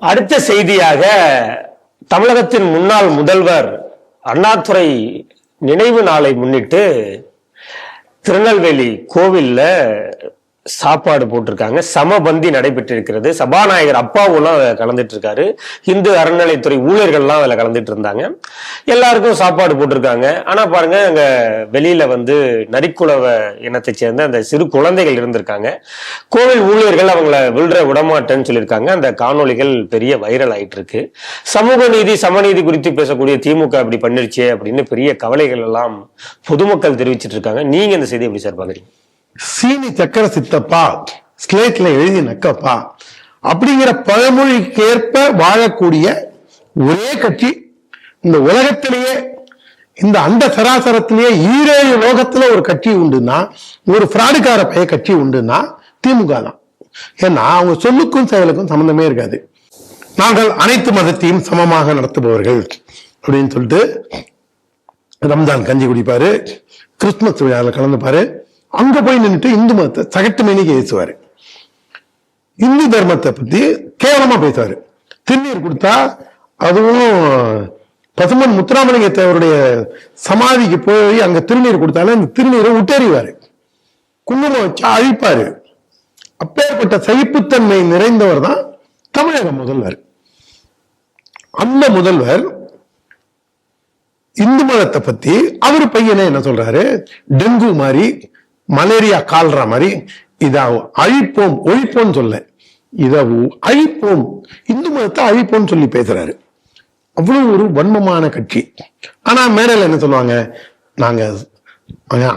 அடுத்த செய்தியாக தமிழகத்தின் முன்னாள் முதல்வர் அண்ணாதுரை நினைவு நாளை முன்னிட்டு திருநெல்வேலி கோவில்ல சாப்பாடு போட்டிருக்காங்க. சமபந்தி நடைபெற்றிருக்கிறது. சபாநாயகர் அப்பாவுலாம் அதில் கலந்துட்டு இருக்காரு இந்து அறநிலைத்துறை ஊழியர்கள்லாம் அதில் கலந்துட்டு இருந்தாங்க எல்லாருக்கும் சாப்பாடு போட்டிருக்காங்க. ஆனா பாருங்க அங்க வெளியில வந்து நரிக்குலவ இனத்தை சேர்ந்த அந்த சிறு குழந்தைகள் இருந்திருக்காங்க. கோவில் ஊழியர்கள் அவங்கள விழுற விடமாட்டேன்னு சொல்லியிருக்காங்க. அந்த காணொளிகள் பெரிய வைரல் ஆயிட்டு இருக்கு சமூக நீதி சமநீதி குறித்து பேசக்கூடிய திமுக அப்படி பண்ணிருச்சே அப்படின்னு பெரிய கவலைகள் எல்லாம் பொதுமக்கள் தெரிவிச்சிட்டு இருக்காங்க நீங்க இந்த செய்தி எப்படி சார் பாக்குறீங்க சீனி சக்கர சித்தப்பா ஸ்லேட்ல எழுதி நக்கப்பா. அப்படிங்கிற பழமொழிக்கு ஏற்ப வாழக்கூடிய ஒரே கட்சி இந்த உலகத்திலேயே இந்த அந்த சராசரத்திலேயே ஈரேழு லோகத்துல ஒரு கட்சி உண்டுன்னா ஒரு பிராடுக்கார பைய கட்சி உண்டுன்னா திமுக தான். ஏன்னா அவங்க சொல்லுக்கும் செயலுக்கும் சம்பந்தமே இருக்காது. நாங்கள் அனைத்து மதத்தையும் சமமாக நடத்துபவர்கள் அப்படின்னு சொல்லிட்டு ரம்ஜான் கஞ்சி குடிப்பாரு கிறிஸ்துமஸ் விழாவில் கலந்துப்பாரு. அங்க போய் நின்னுட்டு இந்து மதத்தை சகட்டு மேனிக்கு ஏசுவாரு இந்து தர்மத்தை பத்தி கேவலமா பேசுவாரு. திருநீர் கொடுத்தா அதுவும் பசுமன் முத்துராமலிங்க தேவருடைய சமாதிக்கு போய் அங்க திருநீர் கொடுத்தாலும் அந்த திருநீரை விட்டெறிவாரு குங்குமம் வச்சா அழிப்பாரு. அப்பேற்பட்ட சகிப்புத்தன்மை நிறைந்தவர் தான் தமிழக முதல்வர். அந்த முதல்வர் இந்து மதத்தை பத்தி அவர் பையனே என்ன சொல்றாரு? டெங்கு மாதிரி மலேரியா கால்ற மாதிரி இதை அழிப்போம் ஒழிப்போம்னு சொல்ல இதை அழிப்போம். இந்து மதத்தை அழிப்போம் சொல்லி பேசுறாரு. அவ்வளவு ஒரு வன்மமான கட்சி. ஆனா மேடையில் என்ன சொல்லுவாங்க? நாங்க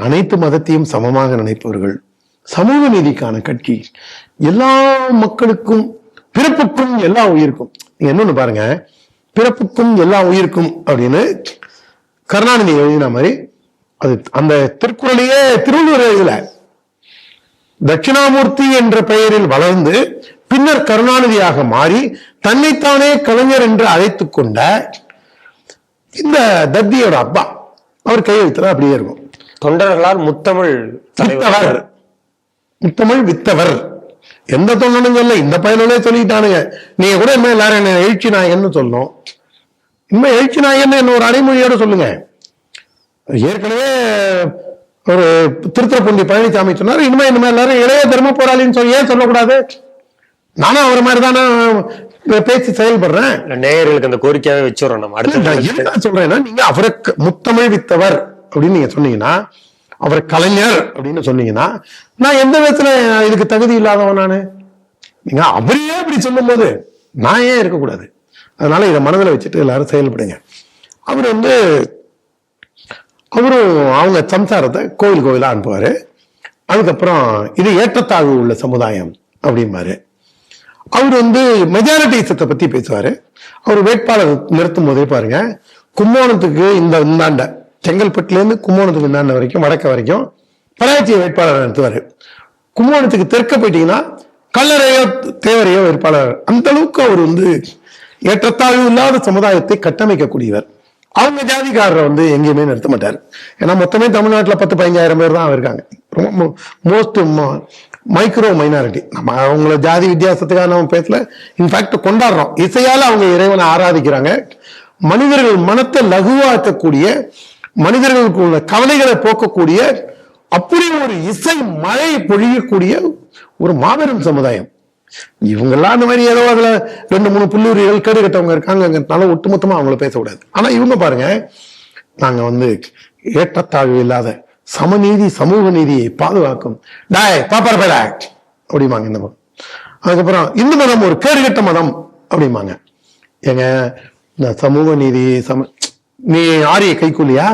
அனைத்து மதத்தையும் சமமாக நினைப்பவர்கள். சமூக நீதிக்கான கட்சி. எல்லா மக்களுக்கும் பிறப்புக்கும் எல்லா உயிருக்கும். நீங்க என்னொன்னு பாருங்க. பிறப்புக்கும் எல்லா உயிருக்கும் அப்படின்னு கருணாநிதி எழுதின மாதிரி அது அந்த திருக்குறளையே திருவள்ளுவர் எழுதல தட்சிணாமூர்த்தி என்ற பெயரில் வளர்ந்து பின்னர் கருணாநிதியாக மாறி தன்னைத்தானே கலைஞர் என்று அழைத்துக் கொண்ட இந்த தத்தியோட அப்பா அவர் கையெழுத்துல அப்படியே இருக்கும். தொண்டர்களால் முத்தமிழ் தலைவர். முத்தமிழ் வித்தவர். எந்த தொண்டனும் சொல்ல இந்த பையனே சொல்லிட்டானுங்க. நீங்க கூட இனிமே எல்லாரும் என்ன எழுச்சி நாயகன்னு சொல்லணும். இனிமே எழுச்சி நாயகன்னு என்ன ஒரு அடைமொழியோட சொல்லுங்க. ஏற்கனவே ஒரு திருத்துறப்பூண்டி பழனிசாமி சொன்னார் இனிமே இனிமே எல்லாரும் இளைய தர்ம போராளின்னு சொல்லி ஏன் சொல்லக்கூடாது? நானும் அவர் மாதிரி தானே பேசி செயல்படுறேன். நேயர்களுக்கு அந்த கோரிக்கையாவே வச்சுறோம் நம்ம. இல்ல, நான் அடுத்த என்ன சொல்றேன்னா நீங்க அவரை க- முத்தமிழ் வித்தவர் அப்படின்னு நீங்க சொன்னீங்கன்னா அவர் கலைஞர் அப்படின்னு சொன்னீங்கன்னா நான் எந்த விதத்துல இதுக்கு தகுதி இல்லாதவன் நானு? நீங்க அவரையே இப்படி சொல்லும்போது நான் ஏன் இருக்கக்கூடாது? அதனால இதை மனதில் வச்சுட்டு எல்லாரும் செயல்படுங்க. அவர் வந்து அவரும் அவங்க சம்சாரத்தை கோவில் கோவிலாக அனுப்புவார். அதுக்கப்புறம் இது ஏற்றத்தாழ்வு உள்ள சமுதாயம் அப்படிம்பாரு. அவர் வந்து மெஜாரிட்டிசத்தை பற்றி பேசுவார். அவர் வேட்பாளர் நிறுத்தும் போதே பாருங்க கும்போணத்துக்கு இந்த இந்தாண்ட செங்கல்பட்டுலேருந்து கும்போணத்துக்கு இந்தாண்ட வரைக்கும் வடக்க வரைக்கும் பராட்சி வேட்பாளர் நடத்துவார் கும்போணத்துக்கு தெற்க போயிட்டீங்கன்னா கல்லறையோ தேவரையோ வேட்பாளர் அந்த அளவுக்கு அவர் வந்து ஏற்றத்தாழ்வு இல்லாத சமுதாயத்தை கட்டமைக்கக்கூடியவர். அவங்க ஜாதிக்காரரை வந்து எங்கேயுமே நிறுத்த மாட்டார். ஏன்னா மொத்தமே தமிழ்நாட்டில் பத்து பதினஞ்சாயிரம் பேர் தான் இருக்காங்க. ரொம்ப மோஸ்ட் மைக்ரோ மைனாரிட்டி நம்ம அவங்கள ஜாதி வித்தியாசத்துக்காக நம்ம பேசல. இன்ஃபேக்ட் கொண்டாடுறோம். இசையால் அவங்க இறைவனை ஆராதிக்கிறாங்க. மனிதர்கள் மனத்தை லகுவாக்கக்கூடிய மனிதர்களுக்கு உள்ள கவலைகளை போக்கக்கூடிய அப்படி ஒரு இசை மழை பொழியக்கூடிய ஒரு மாபெரும் சமுதாயம். இவங்கெல்லாம் அந்த மாதிரி ஏதோ அதுல ரெண்டு மூணு புல்லூரிகள் கேடு கட்டவங்க இருக்காங்கனால ஒட்டுமொத்தமா அவங்கள பேசக்கூடாது ஆனா இவங்க பாருங்க நாங்க வந்து ஏற்றத்தாழ்வு இல்லாத சமநீதி சமூக நீதியை பாதுகாக்கும். டாய் பாப்பர் பேடா அப்படிம்பாங்க இந்த மதம் அதுக்கப்புறம் இந்து மதம் ஒரு கேடுகட்ட மதம் அப்படிம்பாங்க. ஏங்க இந்த சமூக நீதி சம நீ ஆரிய கைக்கூலியா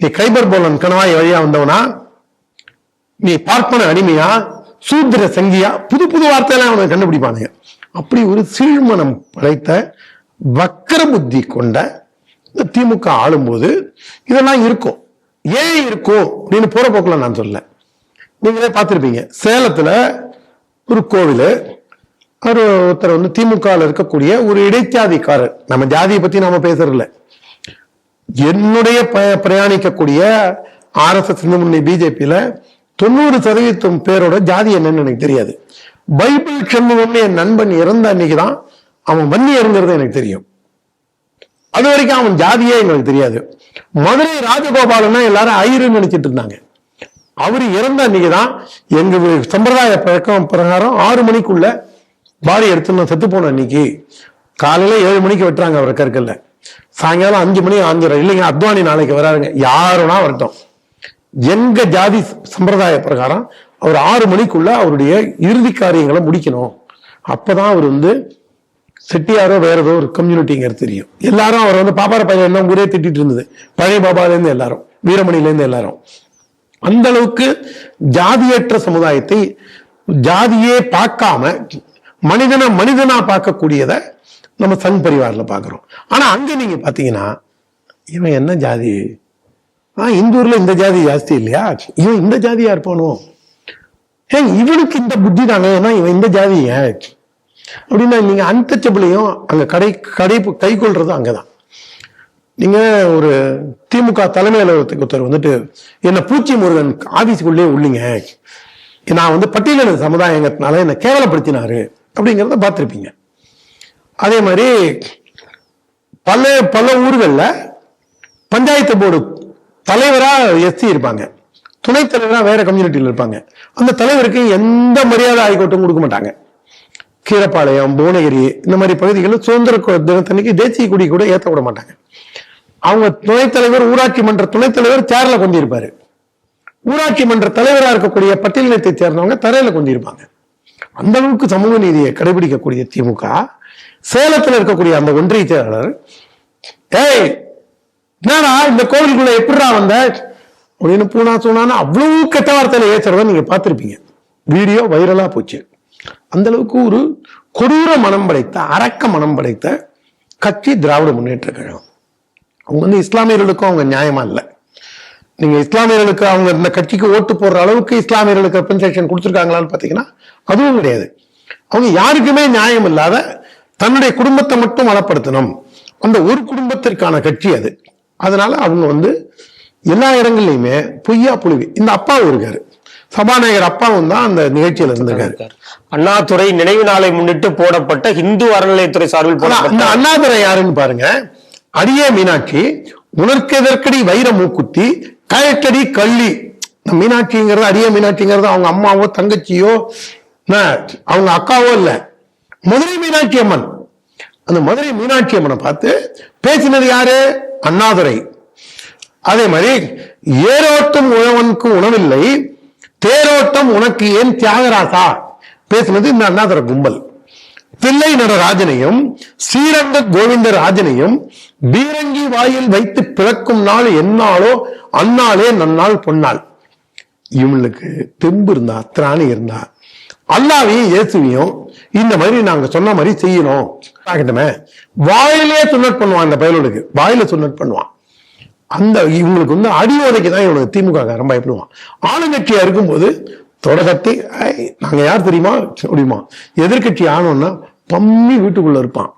நீ கைபர் போலன் கணவாய் வழியா வந்தவனா? நீ பார்ப்பன அடிமையா? சூத்திர சங்கியா புது புது வார்த்தையெல்லாம் அவனை கண்டுபிடிப்பானுங்க. அப்படி ஒரு சீழ்மனம் படைத்த வக்கர புத்தி கொண்ட இந்த திமுக ஆளும்போது இதெல்லாம் இருக்கும். ஏன் இருக்கும் அப்படின்னு போற போக்கில் நான் சொல்ல நீங்களே பார்த்துருப்பீங்க. சேலத்துல ஒரு கோவில் ஒரு ஒருத்தர் வந்து திமுகவில் இருக்கக்கூடிய ஒரு இடைச்சாதிக்காரர் நம்ம ஜாதியை பத்தி நாம பேசுறதில்ல. என்னுடைய ப- பிரயாணிக்கக்கூடிய ஆர்எஸ்எஸ் இந்து முன்னணி பிஜேபியில தொண்ணூறு சதவீதம் பேரோட ஜாதி என்னன்னு எனக்கு தெரியாது. பைபிள் சண்முகம்னு என் நண்பன் இறந்த அன்னைக்கு தான் அவன் வன்னியருங்கிறது எனக்கு தெரியும். அது வரைக்கும் அவன் ஜாதியே எங்களுக்கு தெரியாது. மதுரை ராஜகோபாலன்னா எல்லாரும் ஐயருன்னு நினைச்சிட்டு இருந்தாங்க. அவர் இறந்த அன்னைக்கு தான் எங்க சம்பிரதாய பழக்கம் பிரகாரம் ஆறு மணிக்குள்ள பாடி எடுத்துன்னு செத்து போன அன்னைக்கு. காலையில ஏழு மணிக்கு வெட்டுறாங்க அவரை கற்கல்ல சாயங்காலம் அஞ்சு மணி ஆஞ்சிரம் இல்லைங்க அத்வானி நாளைக்கு வராருங்க. யாருன்னா வரட்டும். எங்க ஜாதி சம்பிரதாய பிரகாரம் அவர் ஆறு மணிக்குள்ள அவருடைய இறுதி காரியங்களை முடிக்கணும். அப்பதான் அவர் வந்து செட்டியாரோ வேற ஏதோ ஒரு கம்யூனிட்டிங்கிறது தெரியும். எல்லாரும் அவர் வந்து பாப்பார பையன் என்ன ஊரே திட்டிட்டு இருந்தது. பழைய பாபாலேருந்து எல்லாரும் வீரமணிலேருந்து எல்லாரும். அந்த அளவுக்கு ஜாதியற்ற சமுதாயத்தை ஜாதியே பார்க்காம மனிதனை மனிதனா பார்க்கக்கூடியத நம்ம சங் பரிவாரில் பார்க்குறோம். ஆனா அங்க நீங்க பாத்தீங்கன்னா இவன் என்ன ஜாதி? ஆ இந்தூர்ல இந்த ஜாதி ஜாஸ்தி இல்லையா? இவன் இந்த ஜாதியா இருப்பானோ ஏன் இவனுக்கு இந்த புத்தி தானே? ஏன்னா இவன் இந்த ஜாதி ஏன்? அப்படின்னா நீங்க அன்டச்சபிளையும் அங்க கடை கடை கை கொள்றது அங்கதான். நீங்க ஒரு திமுக தலைமை அலுவலகத்துக்கு ஒருத்தர் வந்துட்டு என்ன பூச்சி முருகன் ஆபீஸுக்குள்ளே உள்ளீங்க. நான் வந்து பட்டியலின சமுதாயங்கிறதுனால என்னை கேவலப்படுத்தினாரு. அப்படிங்கிறத பார்த்துருப்பீங்க. அதே மாதிரி பல பல ஊர்களில் பஞ்சாயத்து போர்டு தலைவராக எஸ்சி இருப்பாங்க. துணைத் தலைவராக வேற கம்யூனிட்டியில் இருப்பாங்க. அந்த தலைவருக்கு எந்த மரியாதை ஆய்கோட்டும் கொடுக்க மாட்டாங்க. கீரப்பாளையம் புவனகிரி இந்த மாதிரி பகுதிகளில் சுதந்திர தினத்தன்னைக்கு தேசிய கொடி கூட ஏற்ற விட மாட்டாங்க. அவங்க துணைத் தலைவர் ஊராட்சி மன்ற துணைத் தலைவர் சேர்ல கொண்டிருப்பாரு ஊராட்சி மன்ற தலைவராக இருக்கக்கூடிய பட்டியலினத்தை சேர்ந்தவங்க தரையில கொண்டிருப்பாங்க அந்த அளவுக்கு சமூக நீதியை கடைபிடிக்கக்கூடிய திமுக சேலத்தில் இருக்கக்கூடிய அந்த ஒன்றிய செயலாளர் ஏய் என்னடா இந்த கோவிலுக்குள்ள எப்படிடா வந்த? அப்படின்னு பூனா சூனான்னு அவ்வளவு கெட்ட வார்த்தையில ஏசுறத நீங்க பார்த்துருப்பீங்க. வீடியோ வைரலா போச்சு. அந்த அளவுக்கு ஒரு கொடூர மனம் படைத்த அரக்க மனம் படைத்த கட்சி திராவிட முன்னேற்ற கழகம். அவங்க வந்து இஸ்லாமியர்களுக்கும் அவங்க நியாயமா இல்லை. நீங்க இஸ்லாமியர்களுக்கு அவங்க இந்த கட்சிக்கு ஓட்டு போடுற அளவுக்கு இஸ்லாமியர்களுக்கு ரெப்ரசன்டேஷன் கொடுத்துருக்காங்களான்னு பாத்தீங்கன்னா அதுவும் கிடையாது. அவங்க யாருக்குமே நியாயம் இல்லாத தன்னுடைய குடும்பத்தை மட்டும் வளப்படுத்தணும். அந்த ஒரு குடும்பத்திற்கான கட்சி அது. அதனால அவங்க வந்து எல்லா இடங்கள்லயுமே பொய்யா புழுவி. இந்த அப்பாவும் இருக்காரு. சபாநாயகர் அப்பாவும் தான் அந்த நிகழ்ச்சியில இருந்திருக்காரு. அண்ணாதுரை நினைவு நாளை முன்னிட்டு போடப்பட்ட இந்து அறநிலையத்துறை சார்பில் அந்த அண்ணாதுரை யாருன்னு பாருங்க. அடியே மீனாட்சி உனக்கெதற்கடி வைர மூக்குத்தி கயக்கடி கள்ளி. மீனாட்சிங்கிறது அடியே மீனாட்சிங்கிறது அவங்க அம்மாவோ தங்கச்சியோ அவங்க அக்காவோ இல்ல. மதுரை மீனாட்சி அம்மன். அந்த மதுரை மீனாட்சி அம்மனை பார்த்து பேசினது யாரு? அண்ணாதுரை. அதே மாதிரி ஏரோட்டம் உழவனுக்கு உணவில்லை தேரோட்டம் உனக்கு ஏன் தியாகராசா? பேசுனது இந்த அண்ணாதுரை கும்பல். தில்லை நடராஜனையும் ஸ்ரீரங்க கோவிந்த ராஜனையும் பீரங்கி வாயில் வைத்து பிறக்கும் நாள் என்னாலோ அந்நாளே நன்னாள் பொன்னாள். இவங்களுக்கு தெம்பு இருந்தா திராணி இருந்தா அல்லாவையும் இயேசுவையும் இந்த மாதிரி நாங்க சொன்ன மாதிரி செய்யணும். வாயிலே சுண்ணட் பண்ணுவான் இந்த பயலோடுக்கு வாயில சுண்ணட் பண்ணுவான். அந்த இவங்களுக்கு வந்து அடி உதைக்கு தான் இவனுக்கு திமுக காரன் பயப்படுவான். ஆளுங்கட்சியா இருக்கும்போது தொடக்கத்தை நாங்க யார் தெரியுமா? அப்படிமா. எதிர்க்கட்சி ஆனோம்னா பம்மி வீட்டுக்குள்ள இருப்பான்.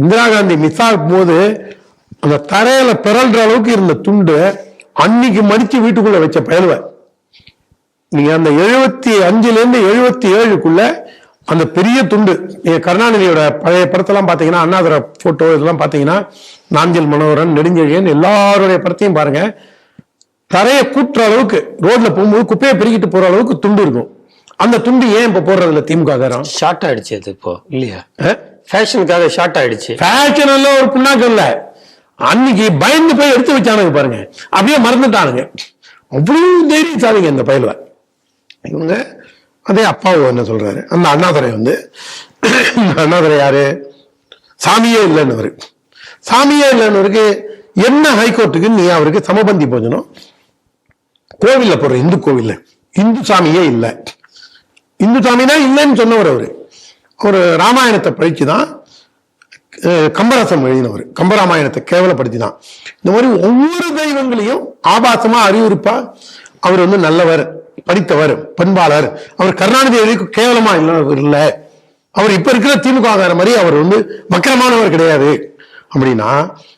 இந்திரா காந்தி மிஸ் ஆகும் போது அந்த தரையில பிறல்ற அளவுக்கு இருந்த துண்டு அன்னைக்கு மடிச்சு வீட்டுக்குள்ள வச்ச பயலுவ. நீங்க அந்த எழுபத்தி அஞ்சுல இருந்து எழுபத்தி ஏழுக்குள்ள அந்த பெரிய துண்டு நீங்க கருணாநிதியோட பழைய படத்தெல்லாம் பாத்தீங்கன்னா அண்ணாதுரை போட்டோ இதெல்லாம் பாத்தீங்கன்னா நாஞ்சில் மனோகரன் நெடுஞ்செழியன் எல்லாருடைய படத்தையும் பாருங்க. தரையை கூட்டுற அளவுக்கு ரோட்ல போகும்போது குப்பையை பெருக்கிட்டு போற அளவுக்கு துண்டு இருக்கும். அந்த துண்டு ஏன் இப்ப போடுறது இல்ல திமுக ஷார்ட் ஆயிடுச்சு அது இப்போ இல்லையா? ஃபேஷனுக்காக ஷார்ட் ஆயிடுச்சு. ஃபேஷன் எல்லாம் ஒரு புண்ணாக்கு இல்ல அன்னைக்கு பயந்து போய் எடுத்து வச்சானுங்க பாருங்க. அப்படியே மறந்துட்டானுங்க. அவ்வளவு தைரியசாலிங்க இந்த பயலுவ இவங்க அதே அப்பாவும் என்ன சொல்றாரு? அந்த அண்ணாதுரை வந்து அண்ணாதுரை யாரு? சாமியே இல்லைன்னு சாமியே இல்லைன்னு என்ன ஹைகோர்ட்டுக்கு நீ அவருக்கு சமபந்தி போஜனம்? கோவில்ல போடுற இந்து கோவில்ல. இந்து சாமியே இல்லை. இந்து சாமினா இல்லைன்னு சொன்னவர் அவரு. ஒரு ராமாயணத்தை படிச்சு தான் கம்பரசம் எழுதினவர். கம்பராமாயணத்தை கேவலப்படுத்தி தான் இந்த மாதிரி ஒவ்வொரு தெய்வங்களையும் ஆபாசமா அறிவுறுப்பா. அவர் வந்து நல்லவர். படித்தவர் பண்பாளர். அவர் கருணாநிதி எழுதி கேவலமா இல்லை இல்ல. அவர் இப்ப இருக்கிற திமுக கார மாதிரி அவர் வந்து வக்கரமானவர் கிடையாது. அப்படின்னா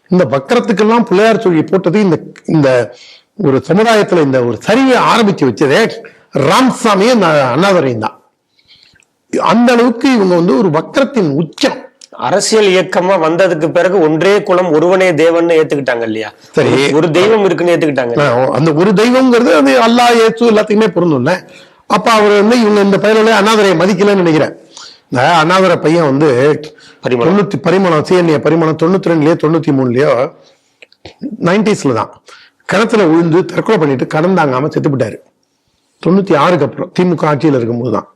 இந்த வக்கரத்துக்கெல்லாம் பிள்ளையார் சொல்லி போட்டது இந்த இந்த ஒரு சமுதாயத்துல இந்த ஒரு சரிவை ஆரம்பிச்சு வச்சதே ராம்சாமியும் அண்ணாதுரையும் தான். அந்த அளவுக்கு இவங்க வந்து ஒரு வக்கரத்தின் உச்சம். அரசியல் இயக்கமா வந்ததுக்கு பிறகு ஒன்றே குலம் ஒருவனே தேவன் ஏத்துக்கிட்டாங்க இல்லையா? சரி. ஒரு தெய்வம் இருக்குன்னு ஏத்துக்கிட்டாங்க அந்த ஒரு தெய்வம்ங்கிறது அது அல்லாஹ் இயேசு எல்லாத்துக்குமே பொருந்தும்ல. அப்ப அவர் வந்து இவங்க இந்த பையனோட அண்ணாதுரையை மதிக்கலன்னு நினைக்கிறேன். இந்த அண்ணாதுரை பையன் வந்து. தொண்ணூத்தி பரிமாணம் சிஎன்ஏ பரிமாணம் தொண்ணூத்தி ரெண்டுலயோ தொண்ணூத்தி மூணுலயோ நைன்டிஸ்ல தான் கிணத்துல விழுந்து தற்கொலை பண்ணிட்டு கடன் தாங்காம செத்து போட்டாரு தொண்ணூத்தி ஆறுக்கு அப்புறம் திமுக ஆட்சியில் இருக்கும்போது தான்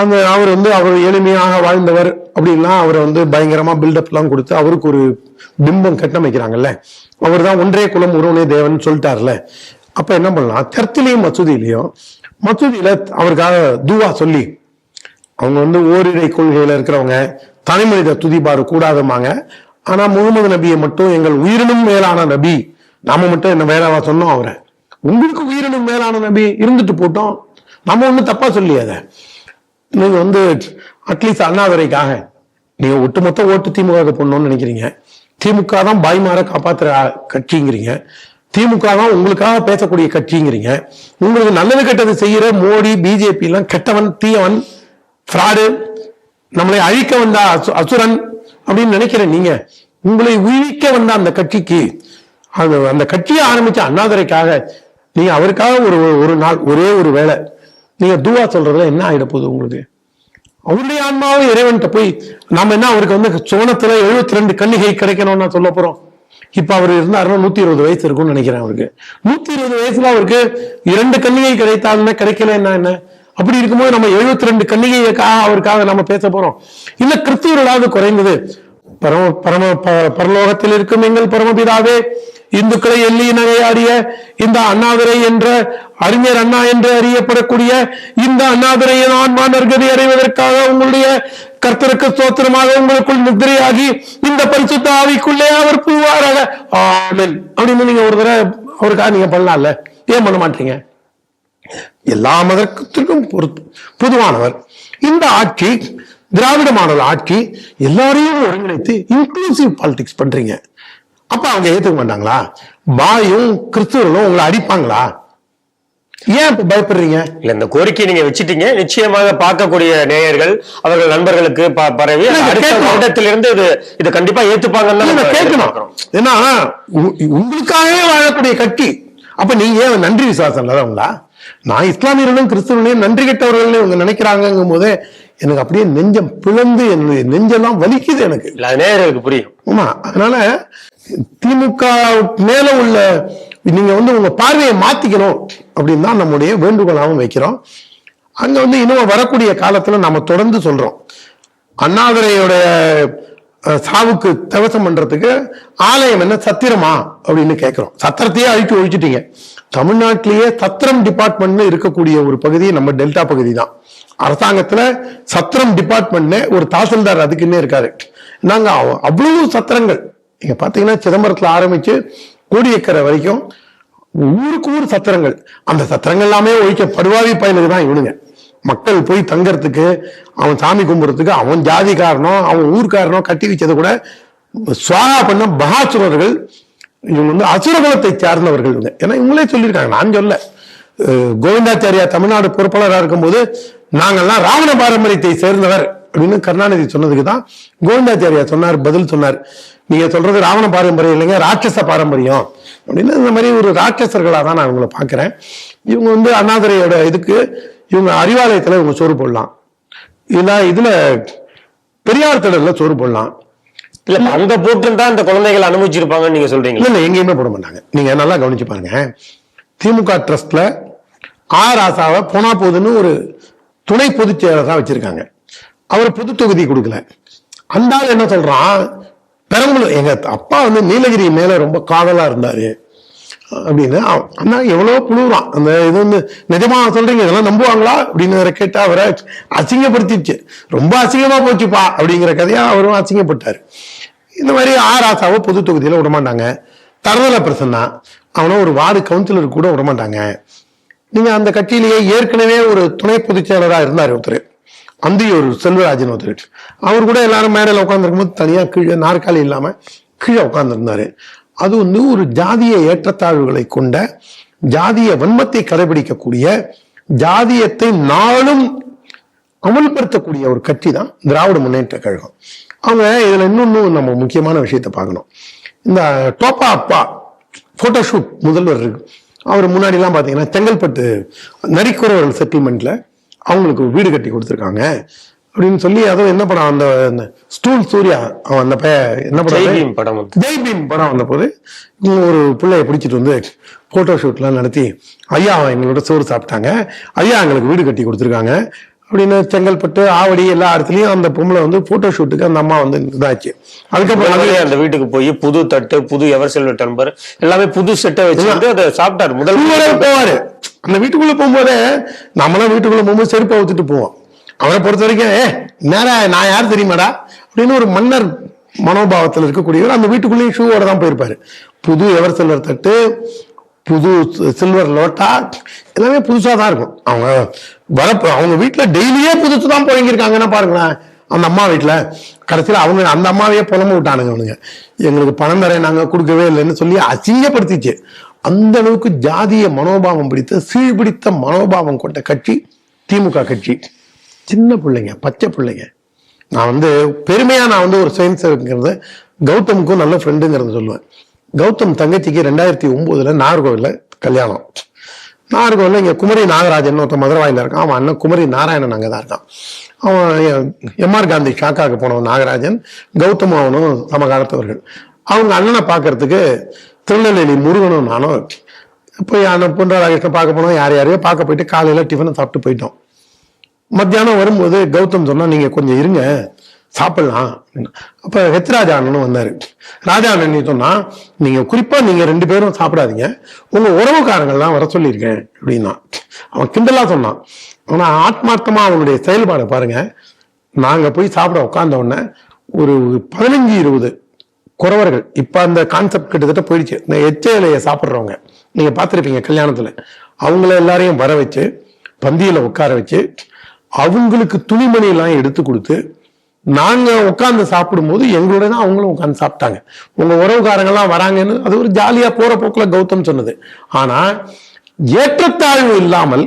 அந்த அவர் வந்து அவர் எளிமையாக வாழ்ந்தவர் அப்படின்லாம் அவரை வந்து பயங்கரமா பில்டப் எல்லாம் கொடுத்து அவருக்கு ஒரு பிம்பம் கட்டமைக்கிறாங்கல்ல. அவர் தான் ஒன்றே குலம் உருவனே தேவன் சொல்லிட்டார்ல. அப்ப என்ன பண்ணலாம்? கர்த்திலையும் மசூதியிலையும் மசூதியில அவருக்காக தூவா சொல்லி அவங்க வந்து ஓரிரை கொள்கையில இருக்கிறவங்க தனி மனித துதிபாடு கூடாதுமாங்க ஆனா முகமது நபியை மட்டும் எங்கள் உயிரினும் மேலான நபி நாம மட்டும் என்ன வேறவா சொன்னோம் அவரை. உங்களுக்கு உயிரினும் மேலான நபி இருந்துட்டு போட்டோம். நம்ம ஒன்றும் தப்பா சொல்லி அதை நீங்க வந்து அட்லீஸ்ட் அண்ணாதுரைக்காக நீங்க ஒட்டுமொத்த ஓட்டு திமுக போடணும்னு நினைக்கிறீங்க. திமுக தான் பாய்மார காப்பாத்துற கட்சிங்கிறீங்க. திமுக தான் உங்களுக்காக பேசக்கூடிய கட்சிங்கிறீங்க. உங்களுக்கு நல்லது கெட்டது செய்யற மோடி பிஜேபி எல்லாம் கெட்டவன் தீயவன் ஃப்ராடு நம்மளை அழிக்க வந்த அசு- அசுரன் அப்படின்னு நினைக்கிற நீங்க உங்களை உயிரிக்க வந்த அந்த கட்சிக்கு அந்த அந்த கட்சியை ஆரம்பிச்ச அண்ணாதுரைக்காக நீங்க அவருக்காக ஒரு ஒரு நாள் ஒரே ஒரு வேளை நீங்க துவா சொல்றதுல என்ன ஆகிட போகுது உங்களுக்கு? அவருடைய ஆன்மாவும் இறைவன்கிட்ட போய் நாம என்ன அவருக்கு வந்து சோனத்துல எழுபத்தி ரெண்டு கன்னிகை கிடைக்கணும்னு சொல்ல போறோம். இப்ப அவர் இருந்தாருன்னா நூத்தி இருபது வயசு இருக்கும்னு நினைக்கிறேன் அவருக்கு. நூத்தி இருபது வயசுல அவருக்கு இரண்டு கன்னிகை கிடைத்தாலுமே கிடைக்கல என்ன என்ன? அப்படி இருக்கும்போது நம்ம எழுபத்தி ரெண்டு கன்னிகைக்காக அவருக்காக நம்ம பேச போறோம். இல்ல கிறிஸ்துவர்களாவது குறைந்தது. பரம பரம ப- பரலோகத்தில் இருக்கும் எங்கள் பரமபிதாவே இந்துக்களை எள்ளி அறிய இந்த அண்ணாதுரை என்ற அறிஞர் அண்ணா என்று அறியப்படக்கூடிய இந்த அண்ணாதுரையின் ஆன்மா நற்கதி அடைவதற்காக உங்களுடைய கர்த்தருக்கு சோத்திரமாக உங்களுக்குள் நிதிரையாகி இந்த பரிசுத்த ஆவிக்குள்ளே அவர் புவாராக ஆமென். அப்படின்னு நீங்க ஒரு தடவை அவருக்காக நீங்க பண்ணலாம்ல? ஏன் பண்ண மாட்டீங்க? எல்லா மதத்திற்கும் பொறுத்து பொதுவானவர். இந்த ஆட்சி திராவிட மாடல் ஆட்சி எல்லாரையும் ஒருங்கிணைத்து இன்க்ளூசிவ் பாலிடிக்ஸ் பண்றீங்க. அப்ப அவங்க ஏத்துக்க மாட்டாங்களா? பாயும் கிறிஸ்துவர்களும் உங்களை அடிப்பாங்களா? ஏன் இப்ப பயப்படுறீங்க? இல்ல இந்த கோரிக்கை நீங்க வச்சிட்டீங்க. நிச்சயமாக பார்க்கக்கூடிய நேயர்கள் அவர்கள் நண்பர்களுக்கு பரவி. வருடத்திலிருந்து இது இது கண்டிப்பா ஏத்துப்பாங்கன்னு கேட்கணும். ஏன்னா உங்களுக்காகவே வாழக்கூடிய கட்சி. அப்ப நீங்க ஏன் நன்றி விசுவாசம் இல்லாதவங்களா? நான் இஸ்லாமியர்களும் கிறிஸ்தவர்களையும் நன்றி கெட்டவர்கள் இவங்க நினைக்கிறாங்கும் போதே எனக்கு அப்படியே நெஞ்சம் பிளந்து என்னுடைய நெஞ்செல்லாம் வலிக்குது எனக்கு. நேயர்களுக்கு புரியும். ஆமா அதனால திமுக மேல உள்ள நீங்க வந்து உங்க பார்வையை மாத்திக்கணும் அப்படின்னு தான் நம்முடைய வேண்டுகோளாகவும் வைக்கிறோம். அங்க வந்து இன்னும் வரக்கூடிய காலத்துல நம்ம தொடர்ந்து சொல்றோம். அண்ணாதுரையோட சாவுக்கு தவசம் பண்றதுக்கு ஆலயம் என்ன சத்திரமா அப்படின்னு கேட்கிறோம் சத்திரத்தையே அழிச்சு ஒழிச்சிட்டீங்க. தமிழ்நாட்டிலேயே சத்திரம் டிபார்ட்மெண்ட்னு இருக்கக்கூடிய ஒரு பகுதி நம்ம டெல்டா பகுதி தான் அரசாங்கத்துல சத்திரம் டிபார்ட்மெண்ட்னு ஒரு தாசில்தார் அதுக்குன்னே இருக்காரு. நாங்க அவ- அவ்வளவு சத்திரங்கள். நீங்க பாத்தீங்கன்னா சிதம்பரத்துல ஆரம்பிச்சு கோடியக்கரை வரைக்கும் ஊருக்கு ஊர் சத்திரங்கள். அந்த சத்திரங்கள் எல்லாமே ஒழிக்க படுவாவி பயனுக்கு தான் இவனுங்க. மக்கள் போய் தங்கறதுக்கு அவன் சாமி கும்பிடுறதுக்கு அவன் ஜாதிக்காரனோ அவன் ஊர்க்காரனோ கட்டி வச்சதை கூட சுவாகா பண்ண மகாசுரர்கள் இவங்க வந்து அசுரகுலத்தை சார்ந்தவர்கள் இவங்க. ஏன்னா இவங்களே சொல்லியிருக்காங்க. நான் சொல்ல. கோவிந்தாச்சாரியா தமிழ்நாடு பொறுப்பாளராக இருக்கும்போது நாங்கள்லாம் ராவண பாரம்பரியத்தை சேர்ந்தவர் அப்படின்னு கருணாநிதி சொன்னதுக்கு தான் கோவிந்தாச்சாரியா சொன்னார் பதில் சொன்னார். நீங்க சொல்றது ராவண பாரம்பரியம் இல்லைங்க ராட்சச பாரம்பரியம் அப்படின்னு இந்த மாதிரி ஒரு ராட்சசர்களாக தான் நான் இவங்களை பார்க்குறேன். இவங்க வந்து அண்ணாதுரையோட இதுக்கு இவங்க அறிவாலயத்தில் இவங்க சோறு போடலாம். இல்லை இதில் பெரியார் திடல்ல சோறு போடலாம். இல்ல அந்த அங்க அந்த இந்த குழந்தைகள் அனுபவிச்சிருப்பாங்கன்னு நீங்க சொல்றீங்க இல்ல இல்ல எங்கேயுமே போட மாட்டாங்க. நீங்க நல்லா கவனிச்சு பாருங்க. திமுக ட்ரஸ்ட்ல ஆர் ஆசாவை போனா போதுன்னு ஒரு துணை பொதுச் செயலராக வச்சிருக்காங்க. அவர் பொது தொகுதி கொடுக்கல. அந்த ஆள் என்ன சொல்றான்? பெரம்பலூர் எங்க அப்பா வந்து நீலகிரி மேல ரொம்ப காதலா இருந்தாரு. அப்படின்னு. எவ்வளவு அண்ணா அந்த இது வந்து நிஜமா சொல்றீங்க இதெல்லாம் நம்புவாங்களா? அப்படின்னு கேட்டா அவரை அசிங்கப்படுத்திடுச்சு. ரொம்ப அசிங்கமா போச்சுப்பா அப்படிங்கிற கதையா அவரும் அசிங்கப்பட்டாரு. இந்த மாதிரி ஆர் ஆசாவை பொது தொகுதியில விட மாட்டாங்க தரதல பிரசன்னா அவனை ஒரு வார்டு கவுன்சிலர் கூட விட மாட்டாங்க நீங்க அந்த கட்சியிலேயே ஏற்கனவே ஒரு துணை பொதுச்செயலரா இருந்தார் ஒருத்தர். அந்தியூர் செல்வராஜன் ஒருத்தர். அவர் கூட எல்லாரும் மேடையில் உட்காந்துருக்கும் போது தனியா கீழே நாற்காலி இல்லாம கீழே உட்காந்துருந்தாரு அது வந்து ஒரு ஜாதிய ஏற்றத்தாழ்வுகளை கொண்ட ஜாதிய வன்மத்தை கடைபிடிக்கக்கூடிய ஜாதியத்தை நாளும் அமல்படுத்தக்கூடிய ஒரு கட்சி தான் திராவிட முன்னேற்ற கழகம். அவங்க இதுல இன்னொன்னு நம்ம முக்கியமான விஷயத்தை பார்க்கணும். இந்த டோப்பா அப்பா போட்டோஷூட் முதல்வர் இருக்கு. அவர் முன்னாடிலாம் பார்த்தீங்கன்னா செங்கல்பட்டு நரிக்குறவர்கள் செட்டில்மெண்ட்ல அவங்களுக்கு வீடு கட்டி கொடுத்துருக்காங்க. அப்படின்னு சொல்லி அதுவும் என்ன படம் அந்த ஸ்டூல் சூர்யா அவன் அந்த பைய என்ன படம் படம் வந்து. ஜெய் பீம் படம் வந்த போது ஒரு பிள்ளைய பிடிச்சிட்டு வந்து போட்டோ ஷூட்லாம் நடத்தி ஐயா எங்களோட சோறு சாப்பிட்டாங்க. ஐயா எங்களுக்கு வீடு கட்டி கொடுத்துருக்காங்க. அப்படின்னு செங்கல்பட்டு ஆவடி எல்லா இடத்துலயும் அந்த பொம்பளை வந்து போட்டோ ஷூட்டுக்கு அந்த அம்மா வந்து இதாச்சு. அதுக்கப்புறம் அந்த வீட்டுக்கு போய் புது தட்டு புது எவர் செல்வ டம்பர் எல்லாமே புது செட்டை வச்சுட்டு அதை சாப்பிட்டாரு முதல் போவாரு. அந்த வீட்டுக்குள்ள போகும்போதே நம்மளாம் வீட்டுக்குள்ள போகும்போது செருப்பை ஊத்துட்டு போவோம். அவரை பொறுத்த வரைக்கும் ஏ நேரா நான் யார் தெரியுமாடா? அப்படின்னு ஒரு மன்னர் மனோபாவத்தில் இருக்கக்கூடியவர் அந்த வீட்டுக்குள்ளேயும் ஷூவோட தான் போயிருப்பாரு. புது எவர் சில்வர் தட்டு புது சில்வர் லோட்டா எல்லாமே புதுசாக தான் இருக்கும். அவங்க வர அவங்க வீட்டில் டெய்லியே புதுசு தான் புழங்கிருக்காங்கன்னா பாருங்களேன் அந்த அம்மா வீட்டில். கடைசியில் அவங்க அந்த அம்மாவையே புலம்பு விட்டானுங்க அவனுங்க. எங்களுக்கு பணம் தரேன் நாங்கள் கொடுக்கவே இல்லைன்னு சொல்லி அசிங்கப்படுத்திச்சு. அந்த அளவுக்கு ஜாதிய மனோபாவம் பிடித்த சீழ்பிடித்த மனோபாவம் கொண்ட கட்சி திமுக கட்சி. சின்ன பிள்ளைங்க பச்சை பிள்ளைங்க. நான் வந்து பெருமையாக நான் வந்து ஒரு சயின்ஸ் கௌதமுக்கும் நல்ல ஃப்ரெண்டுங்கிறத சொல்லுவேன். கௌதம் தங்கச்சிக்கு ரெண்டாயிரத்தி ஒம்போதில் நாகர்கோவில்ல கல்யாணம். நாகர்கோவில்ல இங்கே குமரி நாகராஜன் ஒருத்தன் மதுரவாயில இருக்கான். அவன் அண்ணன் குமரி நாராயணன் அங்கே தான் இருக்கான். அவன் எம்ஆர் காந்தி ஷாக்காவுக்கு போனவன் நாகராஜன் கௌதம் அவனும் சமகாலத்தவர்கள் அவங்க அண்ணனை பார்க்கறதுக்கு திருநெல்வேலி முருகனும் நானும் போய் அண்ணன் புண்டா பார்க்க போனோம். யார் யாரையோ பார்க்க போயிட்டு காலையில் டிஃபனை சாப்பிட்டு போயிட்டோம். மத்தியானம் வரும்போது கௌதம் சொன்னா நீங்க கொஞ்சம் இருங்க சாப்பிடலாம். அப்ப ஹெச்ராஜா அண்ணனும் வந்தாரு. ராஜா அண்ணன் சொன்னா நீங்க குறிப்பா நீங்க ரெண்டு பேரும் சாப்பிடாதீங்க. உங்க உறவுக்காரங்கள்லாம் வர சொல்லியிருக்கேன். அப்படின்னா அவன் கிண்டலா சொன்னான். ஆனா ஆத்மார்த்தமா அவனுடைய செயல்பாடை பாருங்க. நாங்க போய் சாப்பிட உட்கார்ந்த உடனே ஒரு பதினஞ்சு இருபது குறவர்கள் இப்ப அந்த கான்செப்ட் கிட்டத்தட்ட போயிடுச்சு. இந்த எச்ச இலையை சாப்பிட்றவங்க. நீங்க பார்த்துருப்பீங்க கல்யாணத்துல. அவங்கள எல்லாரையும் வர வச்சு பந்தியில உட்கார வச்சு அவங்களுக்கு துணிமணி எல்லாம் எடுத்து கொடுத்து நாங்க உட்கார்ந்து சாப்பிடும்போது எங்களோட தான் அவங்களும் உட்கார்ந்து சாப்பிட்டாங்க. உங்க உறவுக்காரங்க எல்லாம் வராங்கன்னு அது ஒரு ஜாலியா போற போக்குல கௌதம் சொன்னது. ஆனா ஏற்றத்தாழ்வு இல்லாமல்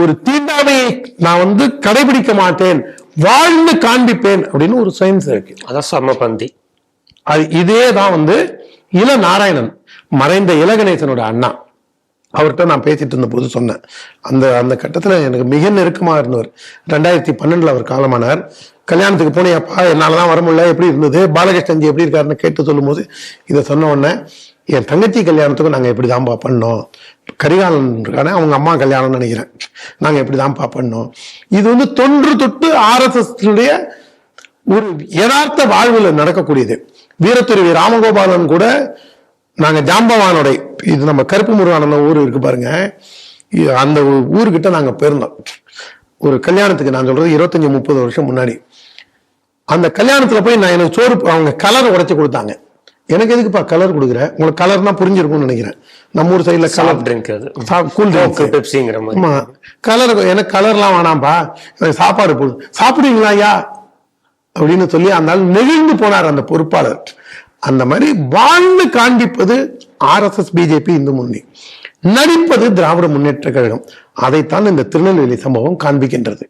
ஒரு தீண்டாமையை நான் வந்து கடைபிடிக்க மாட்டேன் வாழ்ந்து காண்பிப்பேன் அப்படின்னு ஒரு சயின்ஸ் இருக்கு. அதான் செம்ம பந்தி. அது இதே தான் வந்து இள நாராயணன் மறைந்த இளகணேசனோட அண்ணா. அவர்கிட்ட நான் பேசிட்டு இருந்த போது சொன்னேன். அந்த அந்த கட்டத்தில் எனக்கு மிக நெருக்கமாக இருந்தவர். ரெண்டாயிரத்தி பன்னெண்டில் அவர் காலமானார். கல்யாணத்துக்கு போனேப்பா என்னால் தான் வர முடியல எப்படி இருந்தது பாலகிருஷ்ணன்ஜி எப்படி இருக்காருன்னு கேட்டு சொல்லும்போது இதை சொன்ன உடனே என் தங்கச்சி கல்யாணத்துக்கும் நாங்கள் இப்படி தான்ப்பா பண்ணோம்? கரிகாலன் இருக்கானே அவங்க அம்மா கல்யாணம்னு நினைக்கிறேன். நாங்கள் இப்படி தான்ப்பா பண்ணோம்? இது வந்து தொன்று தொட்டு ஆர்எஸ்எஸ்னுடைய ஒரு யதார்த்த வாழ்வில் நடக்கக்கூடியது. வீரத்துருவி ராமகோபாலன் கூட நாங்கள் ஜாம்பவானுடைய இது நம்ம கருப்பு முருகானந்த ஊர் இருக்கு பாருங்க. அந்த ஊர்கிட்ட நாங்க போயிருந்தோம் ஒரு கல்யாணத்துக்கு நான் சொல்றது இருபத்தஞ்சு முப்பது வருஷம் முன்னாடி. அந்த கல்யாணத்துல போய் நான் எனக்கு சோறு அவங்க கலர் உடைச்சு கொடுத்தாங்க. எனக்கு எதுக்குப்பா கலர் கொடுக்குற? உங்களுக்கு கலர்னா புரிஞ்சிருக்கும்னு நினைக்கிறேன். நம்ம ஊர் சைடுல கலர் ட்ரிங்க் அது. கூல் கோக்கு பெப்சிங்கிற மாதிரி. ஆமா. கலர் எனக்கு கலர்லாம் வேணாம்ப்பா எனக்கு சாப்பாடு போதும் சாப்பிடுவீங்களா ஐயா? அப்படின்னு சொல்லி அந்த நெகிழ்ந்து போனார் அந்த பொறுப்பாளர். அந்த மாதிரி வாழ்ந்து காண்பிப்பது ஆர்எஸ்எஸ் பிஜேபி இந்து முன்னணி. நடிப்பது திராவிட முன்னேற்ற கழகம். அதைத்தான் இந்த திருநெல்வேலி சம்பவம் காண்பிக்கின்றது.